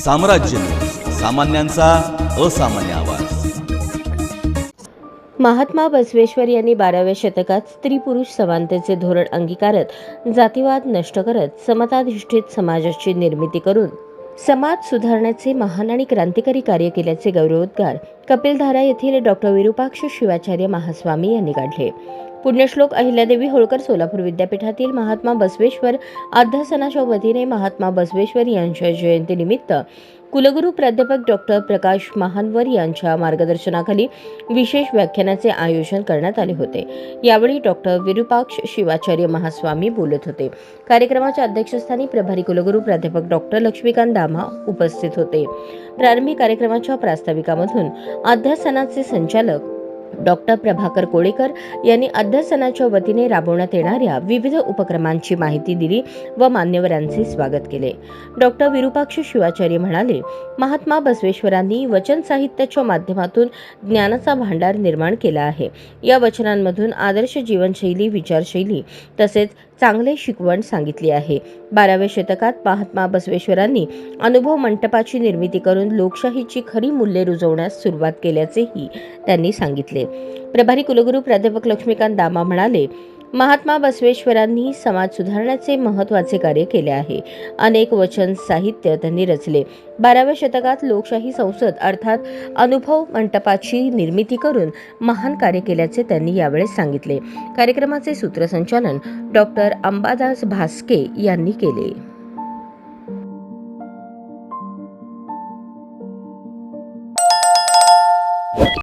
साम्राज्य. सामान्यांचा असामान्य आवाज. महात्मा बसवेश्वर यांनी बाराव्या शतकात स्त्री पुरुष समानतेचे धोरण अंगीकारत जातीवाद नष्ट करत समताधिष्ठित समाजाची निर्मिती करून समाज सुधारण्याचे महान आणि क्रांतिकारी कार्य केल्याचे गौरवोद्गार कपिलधारा येथील डॉक्टर विरूपाक्ष शिवाचार्य महास्वामी यांनी काढले. पुण्यश्लोक अहिल्यादेवी होळकर सोलापूर विद्यापीठातील महात्मा बसवेश्वर अध्यासनाच्या वतीने महात्मा बसवेश्वर यांच्या जयंतीनिमित्त कुलगुरू प्राध्यापक डॉक्टर प्रकाश महानवर यांच्या मार्गदर्शनाखाली विशेष व्याख्यानाचे आयोजन करण्यात आले होते. यावेळी डॉक्टर विरूपाक्ष शिवाचार्य महास्वामी बोलत होते. कार्यक्रमाच्या अध्यक्षस्थानी प्रभारी कुलगुरू प्राध्यापक डॉक्टर लक्ष्मीकांत दामा उपस्थित होते. प्रारंभी कार्यक्रमाच्या प्रास्ताविकामधून अध्यासनाचे संचालक डॉक्टर प्रभाकर कोळेकर यांनी अध्यासनाच्या वतीने राबवण्यात येणाऱ्या विविध उपक्रमांची माहिती दिली व मान्यवरांचे स्वागत केले. डॉक्टर विरूपाक्ष शिवाचार्य म्हणाले महात्मा बसवेश्वरांनी वचन साहित्याच्या माध्यमातून ज्ञानाचा भांडार निर्माण केला आहे. या वचनांमधून आदर्श जीवनशैली विचारशैली तसेच चांगले शिकवण सांगितली आहे. बाराव्या शतकात महात्मा बसवेश्वरांनी अनुभव मंटपाची निर्मिती करून लोकशाहीची खरी मूल्ये रुजवण्यास सुरुवात केल्याचेही त्यांनी सांगितले. प्रभारी कुलगुरू प्राध्यापक लक्ष्मीकांत दामा म्हणाले महात्मा बसवेश्वरांनी समाज सुधारण्याचे महत्त्वाचे कार्य केले आहे. अनेक वचन साहित्य त्यांनी रचले. बाराव्या शतकात लोकशाही संसद अर्थात अनुभव मंटपाची निर्मिती करून महान कार्य केल्याचे त्यांनी यावेळेस सांगितले. कार्यक्रमाचे सूत्रसंचालन डॉक्टर अंबादास भास्के यांनी केले.